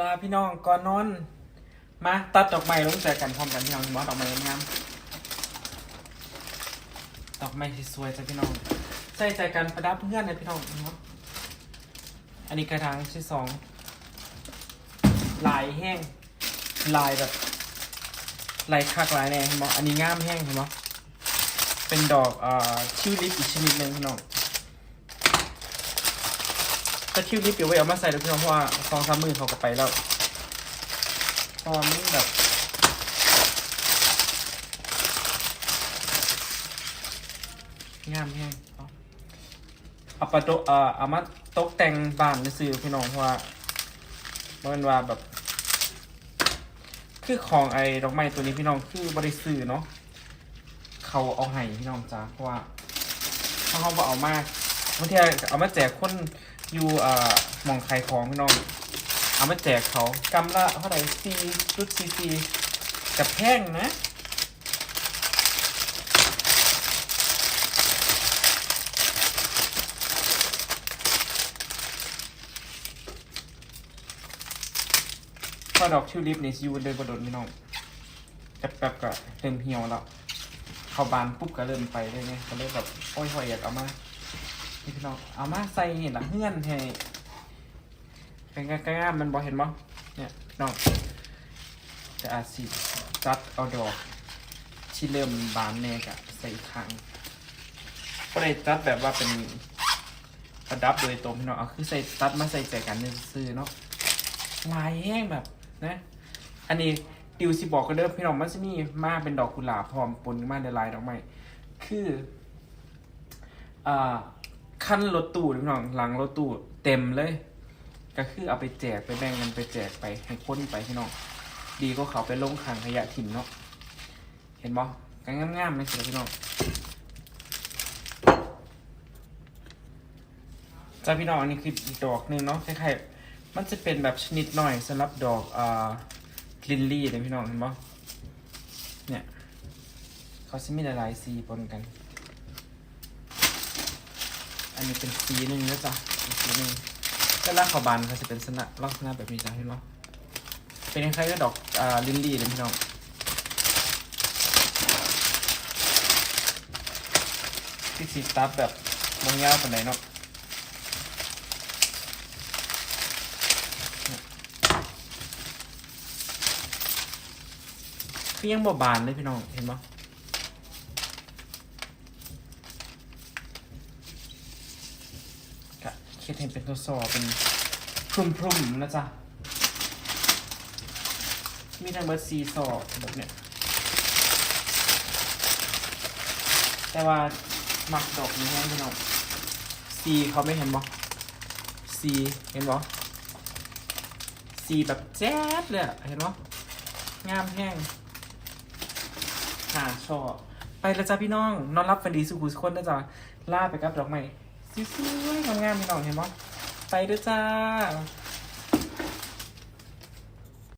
ลาพี่น้องก่อนนอนมาตัดดอกไม้ลงใจกันพร้อมกันพี่น้องมอดอกไม้งามดอกไม้สวยๆจ้ะพี่น้องใส่ใจกันประดับเพื่อนเลยพี่น้องเนาะอันนี้กระถางที่สองลายแห้งลายแบบลายคักลายแน่เห็นบ่อันนี้งามแห้งเห็นบ่เป็นดอกเอ่อทิวลิปอีกชนิดหนึงพี่น้อง ถ้าทิวลิปเดี๋ยวไว้เอามาใส่แล้วพี่น้องเพราะว่าสองสามมือเขาก็ไปแล้วเพราะว่ามันแบบงามแห้งเอาเอาประตูเอ่อเอามาตกแต่งบ้านในซื้อพี่น้องเพราะว่ามันว่าแบบ คือของไอ้ดอกไม้ตัวนี้พี่น้องคือบริสื่อเนาะเขาเอาให้พี่น้องจ้าเพราะว่าถ้าเขาบอกเอามา บางทีเอามาแจกคนอยู่อ่อหมองขายของพี่น้อง เอามาแจกเขากำละเท่าไหร่ซีชุดซีซีกับแพงนะพอดอกทิวลิปนี่ซิอยูเดินบโดนพี่น้องแป๊บๆก็เริ่มเหี่ยวแล้ว เข้าบานปุ๊บก็เริ่มไปเลยไงก็เลยแบบโอ้ยหอยอยากเอามา นี่พี่น้องเอามาใส่นี่ละเฮือนให้เป็นกล้าๆมันบอเห็นบ่เนี่ยน้องจะอาจสิจัดเอาดอกที่เริ่มบานแน่กะใส่ครั้งก็เลยจัดแบบว่าเป็นประดับโดยตรงพี่น้องเอาคือใส่ตัดมาใส่ใจกันเนี่ยซื้อเนาะลายแห้งแบบนะ อันนี้ดิวสิบอกก็เด้อพี่น้องมันจะมีมาเป็นดอกกุหลาบพร้อมปนมาในลายดอกไม้คืออ่า ขั้นรถตู้พี่น้องหลังรถตู้เต็มเลย ก็คือเอาไปแจกไปแบ่งกันไปแจกไปให้คนไปพี่น้อง ดีก็เขาไปลงขังขยะถิ่นเนาะเห็นบ่กันงามๆเลยสิพี่น้องจ้าพี่น้องอันนี้คือดอกหนึ่งเนาะคล้ายๆมันจะเป็นแบบชนิดหน่อยสำหรับดอกอ่าลินลี่นะพี่น้องเห็นปะเนี่ยเขาจะมีหลายๆสีปนกัน นนี้เป็นสีหนึ่งนะจ๊ะสีหนึ่งก็ลากขาบานเขาจะเป็นลักษณะลักษณะแบบนี้จ้ะเห็นปะเป็นคล้ายๆกับดอกอ่าลินลี่เลยพี่น้องที่สีตับแบบมองยาวปานไหนเนาะคือยังบ่บานเลยพี่น้องเห็นปะกะคิดให้เป็นตัวซอเป็นพรุ่มๆนะจ๊ะ มีทั้งเบิร์ซีซอแบบเนี้ยแต่ว่าหมักดอกนี้แห้งพี่น้องซีเขาไม่เห็นบ่ซีเห็นบ่ซีแบบแจ๊ดเลยเห็นบ่งามแห้งหาชอบไปแล้วจ้าพี่น้อง นอนรับฝันดีสุขุสุขคนนะจ๊ะล่าไปกับดอกไม้ สวยๆงามๆพี่น้องเห็นปะไปด้วยจ้า